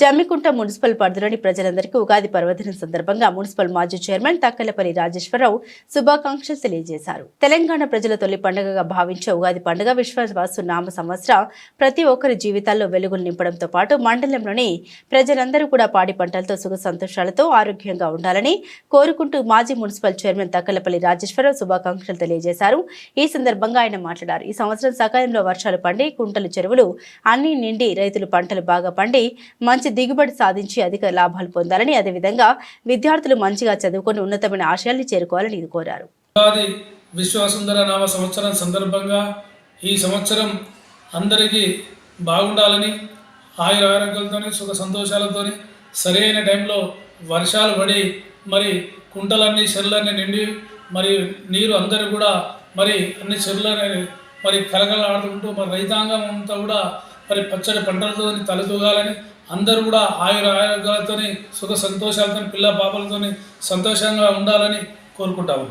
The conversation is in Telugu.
జమ్మికుంట మున్సిపల్ పరిధిలోని ప్రజలందరికీ ఉగాది పర్వదినం సందర్భంగా మున్సిపల్ మాజీ చైర్మన్ తక్కలపల్లి రాజేశ్వరరావు శుభాకాంక్షలు తెలియజేశారు. తెలంగాణ ప్రజల తొలి పండుగగా భావించే ఉగాది పండుగ విశ్వాసవాసు నామ సంవత్సర ప్రతి ఒక్కరి జీవితాల్లో వెలుగులు నింపడంతో పాటు మండలంలోని ప్రజలందరూ కూడా పాడి పంటలతో సుఖ సంతోషాలతో ఆరోగ్యంగా ఉండాలని కోరుకుంటూ మాజీ మున్సిపల్ చైర్మన్ తక్కలపల్లి రాజేశ్వరరావు శుభాకాంక్షలు తెలియజేశారు. ఈ సందర్భంగా ఆయన మాట్లాడారు. ఈ సంవత్సరం సకాలంలో వర్షాలు పండి కుంటలు చెరువులు అన్ని నిండి రైతులు పంటలు బాగా పండి మంచి దిగుబడి సాధించి అధిక లాభాలు పొందాలని అదేవిధంగా విద్యార్థులు మంచిగా చదువుకొని ఉన్నతమైన ఆశయాల్ని చేరుకోవాలని ఇది కోరారు. విశ్వసుందర నామ సంవత్సరం సందర్భంగా ఈ సంవత్సరం అందరికీ బాగుండాలని ఆయుర ఆరోగ్యాలతోని సుఖ సంతోషాలతోని సరైన టైంలో వర్షాలు పడి మరి కుంటలన్నీ చెరులన్నీ నిండి మరి నీరు అందరూ కూడా మరి అన్ని చెరువులని మరి కలకలాడుకుంటూ మరి రైతాంగం అంతా కూడా మరి పచ్చడి పంటలతో తలదూగాలని అందరూ కూడా ఆయుర ఆరోగ్యాలతోని సుఖ సంతోషాలతో పిల్ల పాపలతోని సంతోషంగా ఉండాలని కోరుకుంటాము